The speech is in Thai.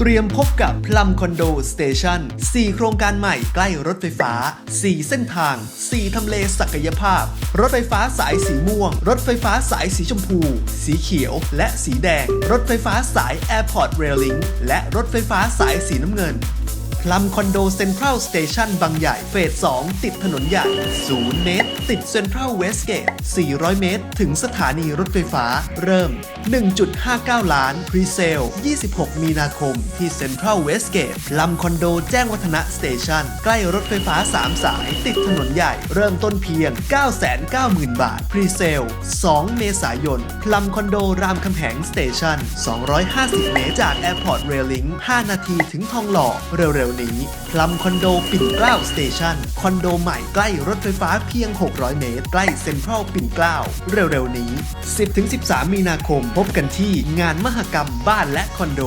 เตรียมพบกับพลัมคอนโดสเตชัน4 โครงการใหม่ใกล้รถไฟฟ้า 4 เส้นทาง 4 ทำเลศักยภาพ รถไฟฟ้าสายสีม่วง รถไฟฟ้าสายสีชมพู สีเขียว และสีแดง รถไฟฟ้าสาย Airport Railing และรถไฟฟ้าสายสีน้ำเงิน ลัมคอนโดเซ็นทรัลสเตชันบางใหญ่เฟส 2 ติดถนนใหญ่ 0 เมตร ติดเซ็นทรัลเวสเกต 400 เมตร ถึงสถานีรถไฟฟ้า เริ่ม 1.59 ล้าน พรีเซล 26 มีนาคม ที่เซ็นทรัลเวสเกตลัมคอนโดแจ้งวัฒนะสเตชันใกล้รถไฟฟ้า 3 สาย ติดถนนใหญ่ เริ่มต้นเพียง 990,000 บาท พรีเซล 2 เมษายนลัมคอนโดรามคำแหงสเตชัน250 เมตรจาก Airport Railing 5นาทีถึงทองหล่อเร็วๆนี้พลัมคอนโดปิ่นเกล้าสเตชันคอนโดใหม่ใกล้รถไฟฟ้าเพียง 600 เมตร ใกล้เซ็นทรัลปิ่นเกล้าเร็วๆนี้ 10-13 มีนาคมพบกันที่งานมหกรรมบ้านและคอนโด